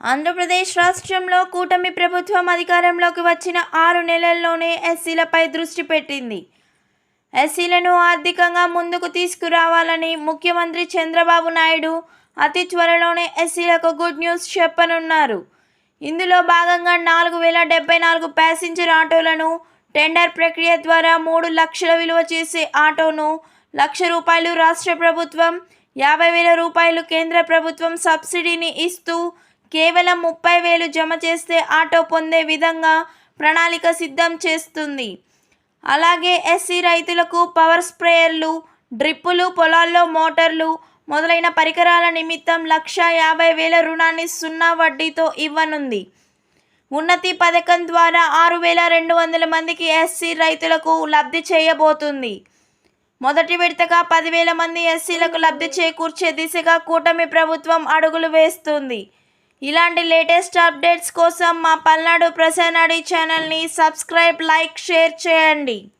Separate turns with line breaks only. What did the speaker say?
ఆంధ్రప్రదేశ్ రాష్ట్రంలో కూటమి ప్రభుత్వం అధికారంలోకి వచ్చిన ఆరు నెలల్లోనే ఎస్సీలపై దృష్టి పెట్టింది. ఎస్సీలను ఆర్థికంగా ముందుకు తీసుకురావాలని ముఖ్యమంత్రి చంద్రబాబు నాయుడు అతి త్వరలోనే ఎస్సీలకు గుడ్ న్యూస్ చెప్పనున్నారు. ఇందులో భాగంగా నాలుగు వేల డెబ్బై నాలుగు ప్యాసింజర్ ఆటోలను టెండర్ ప్రక్రియ ద్వారా మూడు లక్షల విలువ చేసే ఆటోను లక్ష రూపాయలు రాష్ట్ర ప్రభుత్వం యాభై వేల రూపాయలు కేంద్ర ప్రభుత్వం సబ్సిడీని ఇస్తూ కేవలం ముప్పై వేలు జమ చేస్తే ఆటో పొందే విధంగా ప్రణాళిక సిద్ధం చేస్తుంది. అలాగే ఎస్సీ రైతులకు పవర్ స్ప్రేయర్లు డ్రిప్పులు పొలాల్లో మోటార్లు మొదలైన పరికరాల నిమిత్తం లక్ష యాభై వేల రుణాన్ని సున్నా వడ్డీతో ఇవ్వనుంది. ఉన్నతి పథకం ద్వారా ఆరు వేల రెండు వందల మందికి ఎస్సీ రైతులకు లబ్ధి చేయబోతుంది. మొదటి విడతగా పదివేల మంది ఎస్సీలకు లబ్ధి చేకూర్చే దిశగా కూటమి ప్రభుత్వం అడుగులు వేస్తుంది. ఇలాంటి లేటెస్ట్ అప్డేట్స్ కోసం మా పల్నాడు ప్రసన్నడి ఛానల్ని సబ్స్క్రైబ్ లైక్ షేర్ చేయండి.